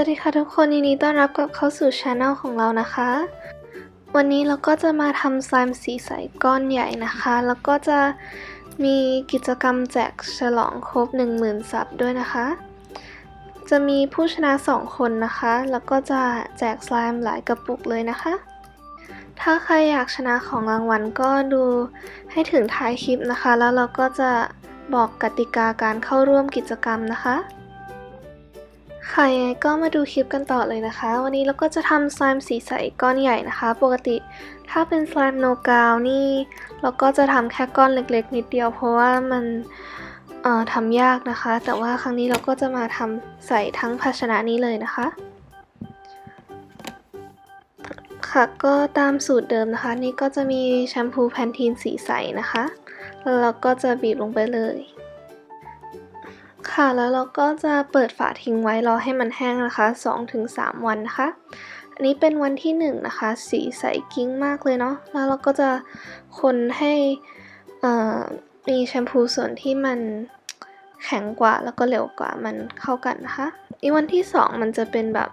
วัสดีค่ะทุกคนยินดีต้อนรับกลับเข้าสู่ช anel ของเรานะคะ วันนี้เราก็จะมาทำสไลม์สีใสก้อนใหญ่นะคะ แล้วก็จะมีกิจกรรมแจกฉลองครบ 10,000ซับด้วยนะคะ จะมีผู้ชนะ 2 คนนะคะ แล้วก็จะแจกสไลม์หลายกระปุกเลยนะคะ ถ้าใครอยากชนะของรางวัลก็ดูให้ถึงท้ายคลิปนะคะ แล้วเราก็จะบอกกติกาการเข้าร่วมกิจกรรมนะคะ ค่ะยังไงก็มาดูคลิปกันต่อเลยนะคะ วันนี้เราก็จะทำสไลม์สีใสก้อนใหญ่นะคะ ปกติถ้าเป็นสไลม์โนกาวนี่ เราก็จะทำแค่ก้อนเล็กๆ นิดเดียว เพราะว่ามันทำยากนะคะ แต่ว่าครั้งนี้เราก็จะมาทำใส่ทั้งภาชนะนี้เลยนะคะ ค่ะก็ตามสูตรเดิมนะคะ นี่ก็จะมีแชมพูแพนทีนสีใสนะคะ แล้วเราก็จะบีบลงไปเลย ค่ะ แล้วเราก็จะเปิดฝาทิ้งไว้รอให้มันแห้งนะคะ2-3 วันนะคะ อันนี้เป็นวันที่ 1 นะคะ สีใสกิ้งมากเลยเนาะ แล้วเราก็จะคนให้มีแชมพูส่วนที่มันแข็งกว่าแล้วก็เร็วกว่ามันเข้ากันนะคะอีวันที่ 2 มันจะเป็นแบบ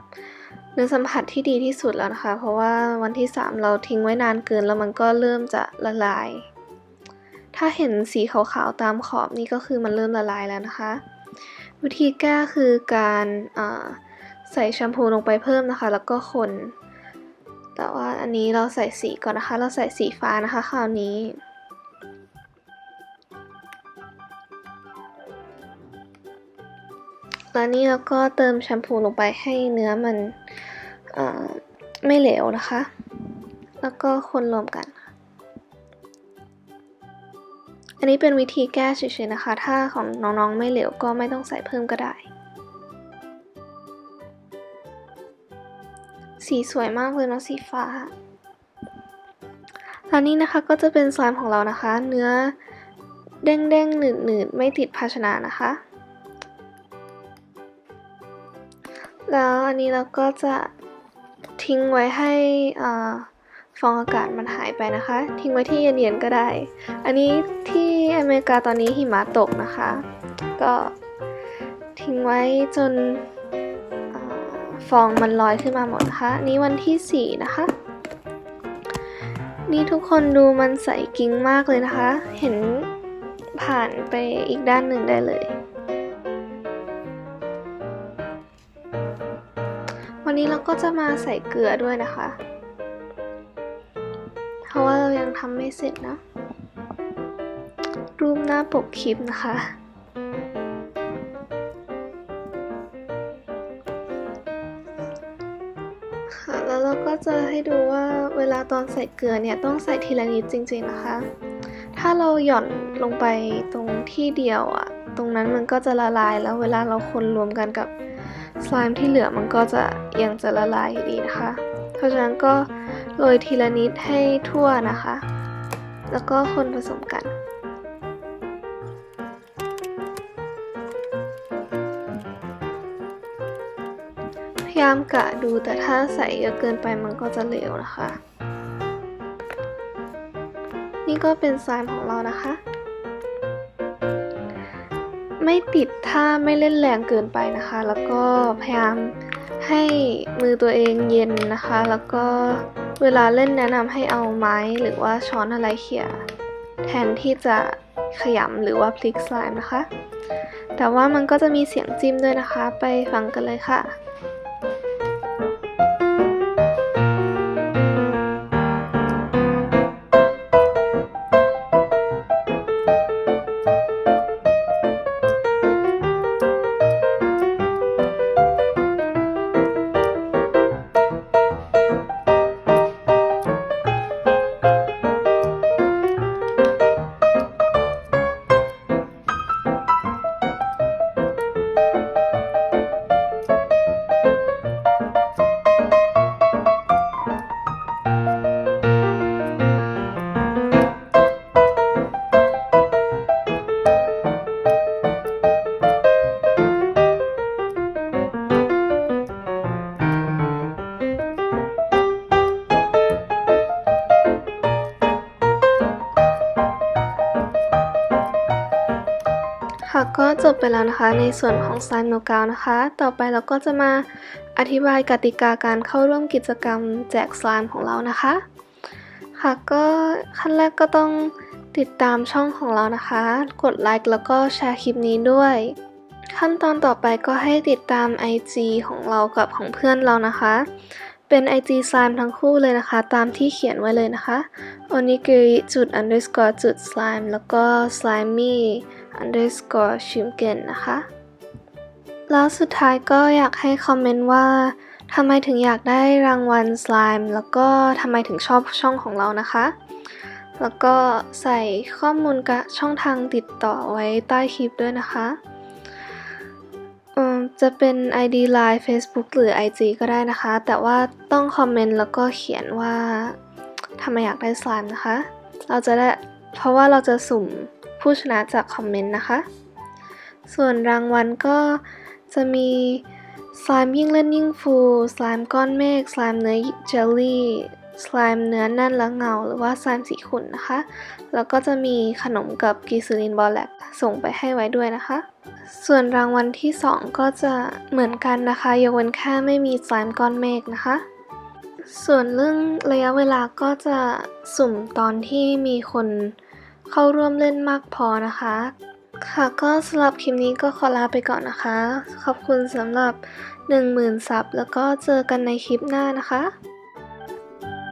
เนื้อสัมผัสที่ดีที่สุดแล้วนะคะ เพราะว่าวันที่ 3 เราทิ้งไว้นานเกินแล้วมันก็เริ่มจะละลาย ถ้าเห็นสีขาวๆตามขอบนี่ก็คือมันเริ่มละลายแล้วนะคะ วิธีแก้คือการใส่แชมพูลงไปเพิ่มนะคะ แล้วก็คน แต่ว่าอันนี้เราใส่สีก่อนนะคะ เราใส่สีฟ้านะคะคราวนี้แล้วนี่เราก็เติมแชมพูลงไปให้เนื้อมันไม่เหลวนะคะ แล้วก็คนรวมกัน อันนี้เป็นวิธีแก้เฉยๆนะคะ ถ้าของน้องๆไม่เหลวก็ไม่ต้องใส่เพิ่มก็ได้ สีสวยมากเลยเนาะสีฟ้าแล้วนี่นะคะก็จะเป็นสไลม์ของเรานะคะ เนื้อเด้งๆหนืดๆไม่ติดภาชนะนะคะ แล้วอันนี้เราก็จะทิ้งไว้ให้อ่า ฟองอากาศมันหายไปนะคะ ทิ้งไว้ที่เย็นๆก็ได้ อันนี้ที่อเมริกาตอนนี้หิมะตกนะคะ ก็ทิ้งไว้จนฟองมันลอยขึ้นมาหมดนะคะนี้วันที่ 4 นะคะ นี่ทุกคนดูมันใสกิ้งมากเลยนะคะ เห็นผ่านไปอีกด้านหนึ่งได้เลย วันนี้เราก็จะมาใส่เกลือด้วยนะคะ ราะว่าเรายังทำไม่เสร็จนะ รูปหน้าปกคลิปนะคะ ค่ะ แล้วเราก็จะให้ดูว่าเวลาตอนใส่เกลือเนี่ย ต้องใส่ทีละนิดจริงๆนะคะ ถ้าเราหย่อนลงไปตรงที่เดียวอะตรงนั้นมันก็จะละลายแล้วเวลาเราคนรวมกันกับสไลม์ที่เหลือมันก็จะยังจะละลายอยู่ดีนะคะ เพราะฉะนั้นก็ โรยทีละนิดให้ทั่วนะคะ แล้วก็คนผสมกัน พยายามกะดูแต่ถ้าใส่เยอะเกินไปมันก็จะเหลวนะคะ นี่ก็เป็นสไลม์ของเรานะคะ ไม่ติดถ้าไม่เล่นแรงเกินไปนะคะ แล้วก็พยายามให้มือตัวเองเย็นนะคะ แล้วก็ เวลาเล่นแนะนำให้เอาไม้หรือว่าช้อนอะไรเขี่ยแทนที่จะขยำหรือว่าพลิกสไลม์นะคะ แต่ว่ามันก็จะมีเสียงจิ้มด้วยนะคะ ไปฟังกันเลยค่ะ ค่ะก็จบไปแล้วนะคะในส่วนของ Slime No g o นะคะ ต่อไปเราก็จะมาอธิบายกติกาการเข้าร่วมกิจกรรมแจก Slime ของเรานะคะ ค่ะก็ขั้นแรกก็ต้องติดตามช่องของเรานะคะ กดไลค์แล้วก็แชร์คลิปนี้ด้วย ขั้นตอนต่อไปก็ให้ติดตาม IG ของเรากับของเพื่อนเรานะคะ เป็น IG slime ทั้งคู่เลยนะคะ ตามที่เขียนไว้เลยนะคะ onigiri จุด underscore จุด slime แล้วก็ slimy underscore shimken นะคะ แล้วสุดท้ายก็อยากให้คอมเมนต์ว่าทำไมถึงอยากได้รางวัล slime แล้วก็ทำไมถึงชอบช่องของเรานะคะ แล้วก็ใส่ข้อมูลกับช่องทางติดต่อไว้ใต้คลิปด้วยนะคะ จะเป็น ID Line Facebook หรือ IG ก็ได้นะคะ แต่ว่าต้องคอมเมนต์แล้วก็เขียนว่าทำไมอยากได้ slime นะคะ เราจะได้เพราะว่าเราจะสุ่มผู้ชนะจากคอมเมนต์นะคะ ส่วนรางวัลก็จะมีสไลม์ยิ่งเล่นยิ่งฟูสไลม์ก้อนเมฆสไลม์เนื้อเจลลี่ สไลม์เนื้อแน่นและเงา หรือว่าสไลม์สีขุ่นนะคะ แล้วก็จะมีขนมกับกีซูลินบอลแลกส่งไปให้ไว้ด้วยนะคะ ส่วนรางวัลที่ 2 ก็จะเหมือนกันนะคะ ยกเว้นแค่ไม่มีสไลม์ก้อนเมฆนะคะ ส่วนเรื่องระยะเวลาก็จะสุ่มตอนที่มีคนเข้าร่วมเล่นมากพอนะคะ ค่ะก็สำหรับคลิปนี้ก็ขอลาไปก่อนนะคะ ขอบคุณสำหรับ 10,000 ซับ แล้วก็เจอกันในคลิปหน้านะคะ